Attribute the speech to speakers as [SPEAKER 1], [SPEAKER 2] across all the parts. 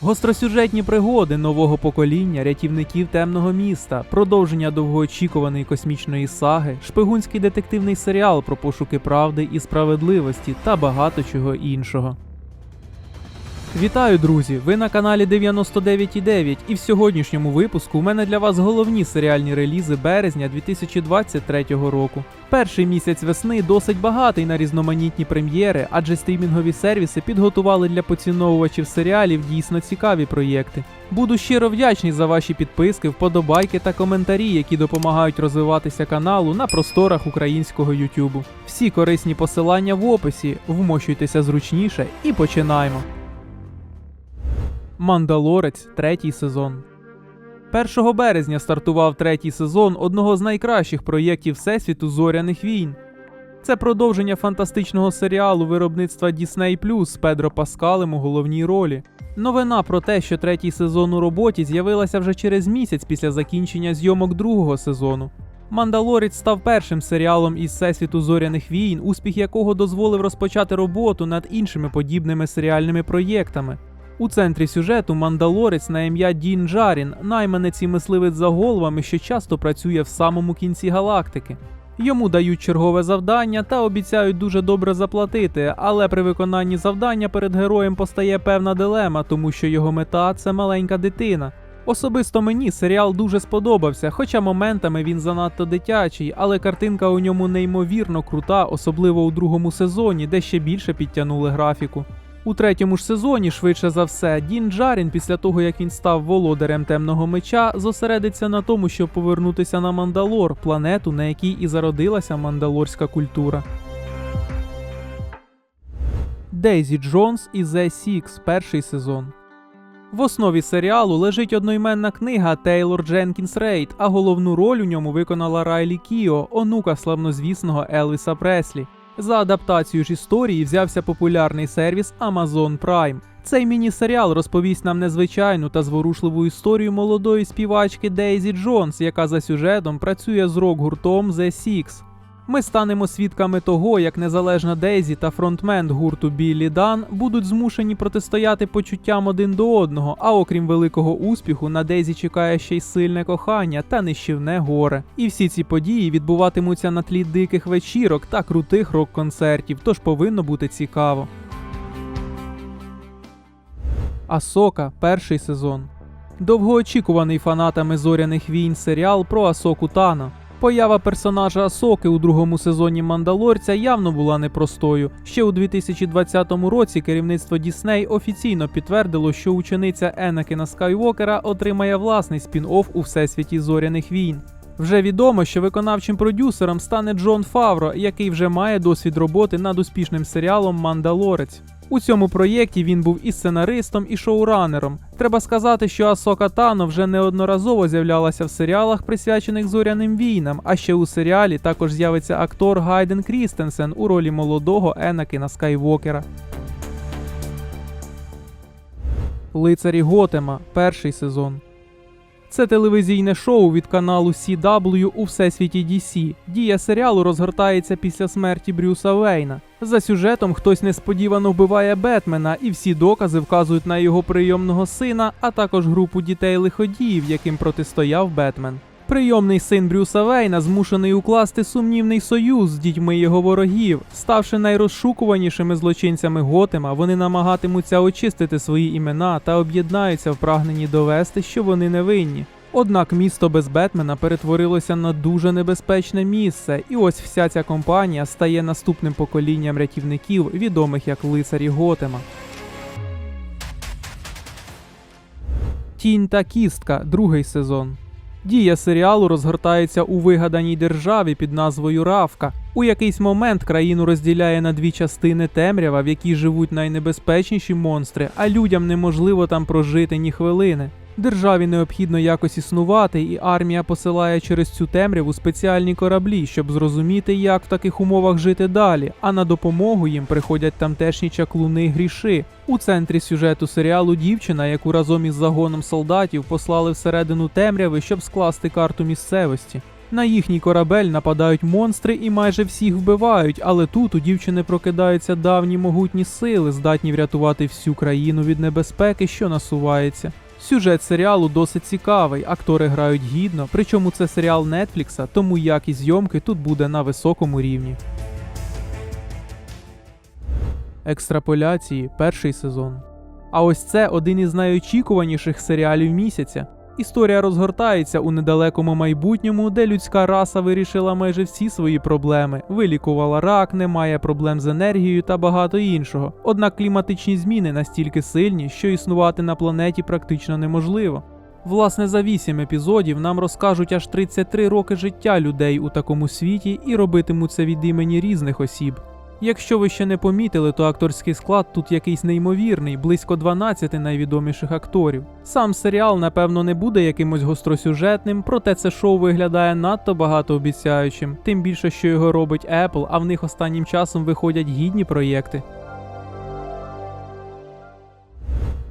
[SPEAKER 1] Гостросюжетні пригоди нового покоління рятівників темного міста, продовження довгоочікуваної космічної саги, шпигунський детективний серіал про пошуки правди і справедливості та багато чого іншого. Вітаю, друзі! Ви на каналі 99.9 і в сьогоднішньому випуску у мене для вас головні серіальні релізи березня 2023 року. Перший місяць весни досить багатий на різноманітні прем'єри, адже стрімінгові сервіси підготували для поціновувачів серіалів дійсно цікаві проєкти. Буду щиро вдячний за ваші підписки, вподобайки та коментарі, які допомагають розвиватися каналу на просторах українського Ютубу. Всі корисні посилання в описі, вмощуйтеся зручніше і починаємо. Мандалорець, третій сезон. 1 березня стартував третій сезон одного з найкращих проєктів Всесвіту зоряних війн. Це продовження фантастичного серіалу виробництва Disney з Педро Паскалем у головній ролі. Новина про те, що третій сезон у роботі з'явилася вже через місяць після закінчення зйомок другого сезону. Мандалорець став першим серіалом із всесвіту зоряних війн, успіх якого дозволив розпочати роботу над іншими подібними серіальними проєктами. У центрі сюжету мандалорець на ім'я Дін Джарін, найманець і мисливець за головами, що часто працює в самому кінці галактики. Йому дають чергове завдання та обіцяють дуже добре заплатити, але при виконанні завдання перед героєм постає певна дилема, тому що його мета це маленька дитина. Особисто мені серіал дуже сподобався, хоча моментами він занадто дитячий, але картинка у ньому неймовірно крута, особливо у другому сезоні, де ще більше підтягнули графіку. У третьому ж сезоні, швидше за все, Дін Джарін, після того як він став володарем темного меча, зосередиться на тому, щоб повернутися на Мандалор, планету, на якій і зародилася мандалорська культура. Дейзі Джонс і The Six, перший сезон. В основі серіалу лежить одноіменна книга Тейлор Дженкінс Рейд, а головну роль у ньому виконала Райлі Кіо, онука славнозвісного Елвіса Преслі. За адаптацію ж історії взявся популярний сервіс Amazon Prime. Цей міні-серіал розповість нам незвичайну та зворушливу історію молодої співачки Дейзі Джонс, яка за сюжетом працює з рок-гуртом The Six. Ми станемо свідками того, як незалежна Дейзі та фронтмен гурту Біллі Дан будуть змушені протистояти почуттям один до одного. А окрім великого успіху, на Дейзі чекає ще й сильне кохання та нищівне горе. І всі ці події відбуватимуться на тлі диких вечірок та крутих рок-концертів, тож повинно бути цікаво. Асока, перший сезон. Довгоочікуваний фанатами зоряних війн серіал про Асоку Тана. Поява персонажа Асоки у другому сезоні Мандалорця явно була непростою. Ще у 2020 році керівництво Дісней офіційно підтвердило, що учениця Енакена Скайуокера отримає власний спін-офф у всесвіті зоряних війн. Вже відомо, що виконавчим продюсером стане Джон Фавро, який вже має досвід роботи над успішним серіалом Мандалорець. У цьому проєкті він був і сценаристом, і шоуранером. Треба сказати, що Асока Тано вже неодноразово з'являлася в серіалах, присвячених зоряним війнам. А ще у серіалі також з'явиться актор Гайден Крістенсен у ролі молодого Енакіна Скайвокера. Лицарі Готема, перший сезон. Це телевізійне шоу від каналу CW у всесвіті DC. Дія серіалу розгортається після смерті Брюса Вейна. За сюжетом хтось несподівано вбиває Бетмена, і всі докази вказують на його прийомного сина, а також групу дітей лиходіїв, яким протистояв Бетмен. Прийомний син Брюса Вейна змушений укласти сумнівний союз з дітьми його ворогів. Ставши найрозшукуванішими злочинцями Готема, вони намагатимуться очистити свої імена та об'єднаються в прагненні довести, що вони невинні. Однак місто без Бетмена перетворилося на дуже небезпечне місце, і ось вся ця компанія стає наступним поколінням рятівників, відомих як лицарі Готема. Тінь та кістка, другий сезон. Дія серіалу розгортається у вигаданій державі під назвою Равка. У якийсь момент країну розділяє на дві частини темрява, в якій живуть найнебезпечніші монстри, а людям неможливо там прожити ні хвилини. Державі необхідно якось існувати, і армія посилає через цю темряву спеціальні кораблі, щоб зрозуміти, як в таких умовах жити далі. А на допомогу їм приходять тамтешні чаклуни гріши. У центрі сюжету серіалу дівчина, яку разом із загоном солдатів послали всередину темряви, щоб скласти карту місцевості. На їхній корабель нападають монстри і майже всіх вбивають, але тут у дівчини прокидаються давні могутні сили, здатні врятувати всю країну від небезпеки, що насувається. Сюжет серіалу досить цікавий, актори грають гідно, причому це серіал Нетфлікса, тому якість зйомки тут буде на високому рівні. Екстраполяції перший сезон. А ось це один із найочікуваніших серіалів місяця. Історія розгортається у недалекому майбутньому, де людська раса вирішила майже всі свої проблеми, вилікувала рак, немає проблем з енергією та багато іншого. Однак кліматичні зміни настільки сильні, що існувати на планеті практично неможливо. Власне, за 8 епізодів нам розкажуть аж 33 роки життя людей у такому світі і робитимуть це від імені різних осіб. Якщо ви ще не помітили, то акторський склад тут якийсь неймовірний, близько 12 найвідоміших акторів. Сам серіал, напевно, не буде якимось гостросюжетним, проте це шоу виглядає надто багатообіцяючим, тим більше, що його робить Apple, а в них останнім часом виходять гідні проєкти.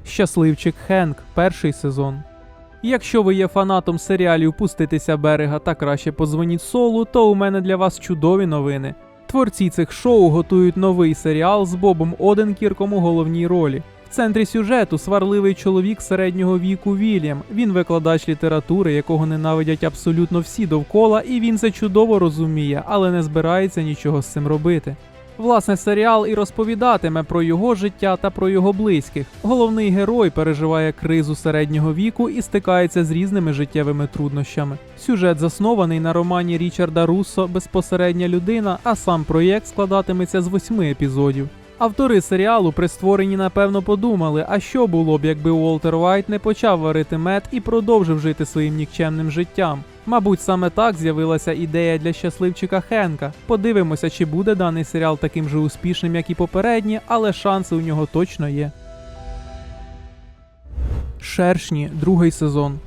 [SPEAKER 1] Щасливчик Хенк, перший сезон. Якщо ви є фанатом серіалів Пуститися берега та краще подзвоніть солу, то у мене для вас чудові новини. Творці цих шоу готують новий серіал з Бобом Оденкірком у головній ролі. В центрі сюжету сварливий чоловік середнього віку Вільям. Він викладач літератури, якого ненавидять абсолютно всі довкола, і він це чудово розуміє, але не збирається нічого з цим робити. Власне, серіал і розповідатиме про його життя та про його близьких. Головний герой переживає кризу середнього віку і стикається з різними життєвими труднощами. Сюжет заснований на романі Річарда Руссо Безпосередня людина, а сам проєкт складатиметься з восьми епізодів. Автори серіалу при створенні напевно подумали, а що було б, якби Уолтер Вайт не почав варити мед і продовжив жити своїм нікчемним життям. Мабуть, саме так з'явилася ідея для щасливчика Хенка. Подивимося, чи буде даний серіал таким же успішним, як і попередні, але шанси у нього точно є. Шершні, другий сезон.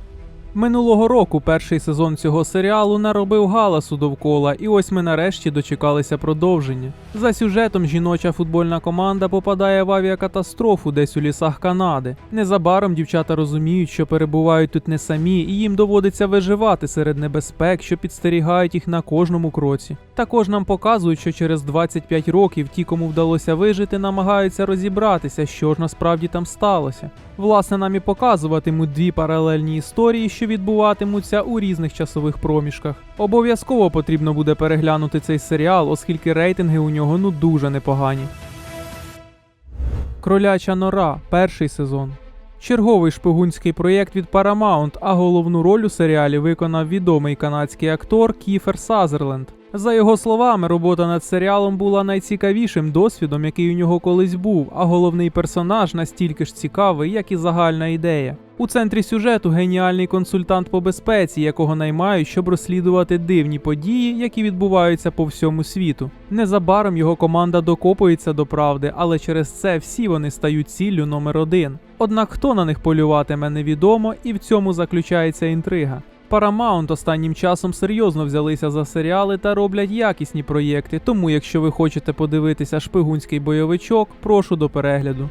[SPEAKER 1] Минулого року перший сезон цього серіалу наробив галасу довкола, і ось ми нарешті дочекалися продовження. За сюжетом жіноча футбольна команда попадає в авіакатастрофу десь у лісах Канади. Незабаром дівчата розуміють, що перебувають тут не самі, і їм доводиться виживати серед небезпек, що підстерігають їх на кожному кроці. Також нам показують, що через 25 років ті, кому вдалося вижити, намагаються розібратися, що ж насправді там сталося. Власне, нам і показуватимуть дві паралельні історії, що відбуватимуться у різних часових проміжках. Обов'язково потрібно буде переглянути цей серіал, оскільки рейтинги у нього ну дуже непогані. Кроляча нора, перший сезон. Черговий шпигунський проєкт від Paramount, а головну роль у серіалі виконав відомий канадський актор Кіфер Сазерленд. За його словами, робота над серіалом була найцікавішим досвідом, який у нього колись був, а головний персонаж настільки ж цікавий, як і загальна ідея. У центрі сюжету геніальний консультант по безпеці, якого наймають, щоб розслідувати дивні події, які відбуваються по всьому світу. Незабаром його команда докопується до правди, але через це всі вони стають ціллю номер один. Однак хто на них полюватиме, невідомо, і в цьому заключається інтрига. Paramount останнім часом серйозно взялися за серіали та роблять якісні проєкти, тому якщо ви хочете подивитися шпигунський бойовичок, прошу до перегляду.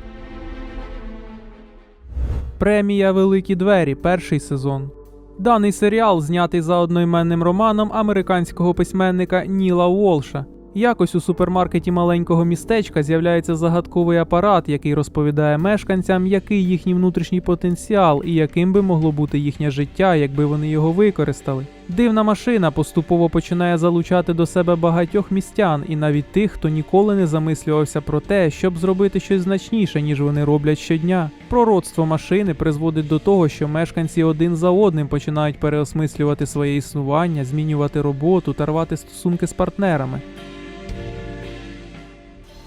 [SPEAKER 1] Премія Великі двері, перший сезон. Даний серіал знятий за одноіменним романом американського письменника Ніла Уолша. Якось у супермаркеті маленького містечка з'являється загадковий апарат, який розповідає мешканцям, який їхній внутрішній потенціал і яким би могло бути їхнє життя, якби вони його використали. Дивна машина поступово починає залучати до себе багатьох містян і навіть тих, хто ніколи не замислювався про те, щоб зробити щось значніше, ніж вони роблять щодня. Пророцтво машини призводить до того, що мешканці один за одним починають переосмислювати своє існування, змінювати роботу та рвати стосунки з партнерами.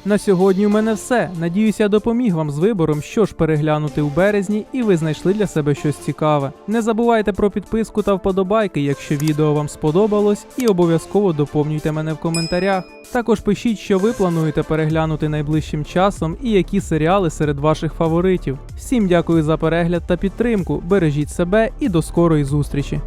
[SPEAKER 1] На сьогодні у мене все. Надіюсь, я допоміг вам з вибором, що ж переглянути у березні, і ви знайшли для себе щось цікаве. Не забувайте про підписку та вподобайки, якщо відео вам сподобалось, і обов'язково доповнюйте мене в коментарях. Також пишіть, що ви плануєте переглянути найближчим часом і які серіали серед ваших фаворитів. Всім дякую за перегляд та підтримку. Бережіть себе і до скорої зустрічі!